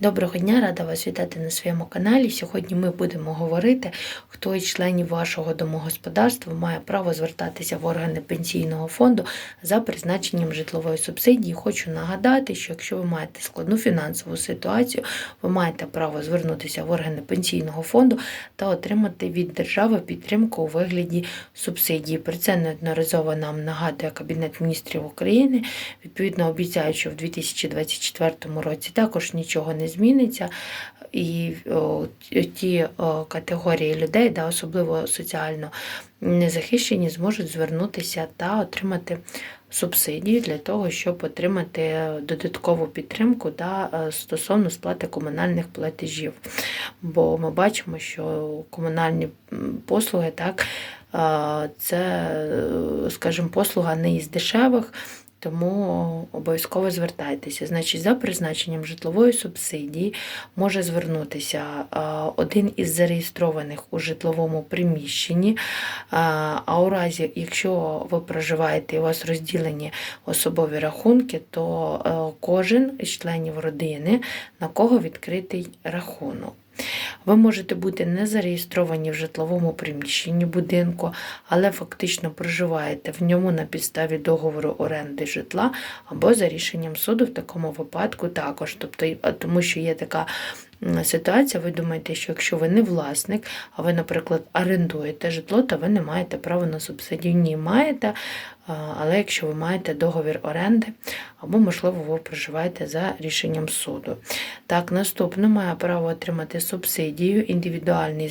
Доброго дня, рада вас вітати на своєму каналі. Сьогодні ми будемо говорити, хто із членів вашого домогосподарства має право звертатися в органи пенсійного фонду за призначенням житлової субсидії. Хочу нагадати, що якщо ви маєте складну фінансову ситуацію, ви маєте право звернутися в органи пенсійного фонду та отримати від держави підтримку у вигляді субсидії. Про це неодноразово нам нагадує Кабінет міністрів України. Відповідно, обіцяють, що в 2024 році також нічого не зміниться. І ті категорії людей, да, особливо соціально незахищені, зможуть звернутися та отримати субсидію для того, щоб отримати додаткову підтримку да, е, стосовно сплати комунальних платежів. Бо ми бачимо, що комунальні послуги так, е, це, е, скажімо, послуга не із дешевих. Тому обов'язково звертайтеся. Значить, за призначенням житлової субсидії може звернутися один із зареєстрованих у житловому приміщенні. А у разі, якщо ви проживаєте і у вас розділені особові рахунки, то е, кожен із членів родини на кого відкритий рахунок. Ви можете бути не зареєстровані в житловому приміщенні будинку, але фактично проживаєте в ньому на підставі договору оренди житла або за рішенням суду в такому випадку також. Тобто, тому що є така ситуація, ви думаєте, що якщо ви не власник, а ви, наприклад, орендуєте житло, то ви не маєте права на субсидію. Ні, маєте, але якщо ви маєте договір оренди, або, можливо, ви проживаєте за рішенням суду. Так, наступне має право отримати субсидію індивідуальний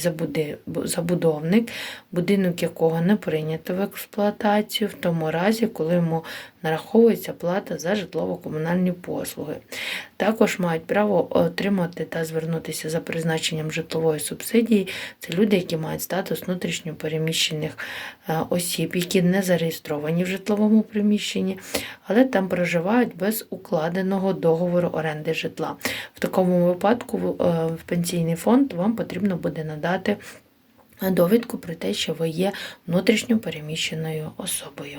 забудовник, будинок якого не прийнято в експлуатацію, в тому разі, коли йому нараховується плата за житлово-комунальні послуги. Також мають право отримати та звернутися за призначенням житлової субсидії. Це люди, які мають статус внутрішньопереміщених е, осіб, які не зареєстровані в житловому приміщенні, але там проживають без укладеного договору оренди житла. В такому випадку в- е, пенсійний фонд вам потрібно буде надати довідку про те, що ви є внутрішньо переміщеною особою.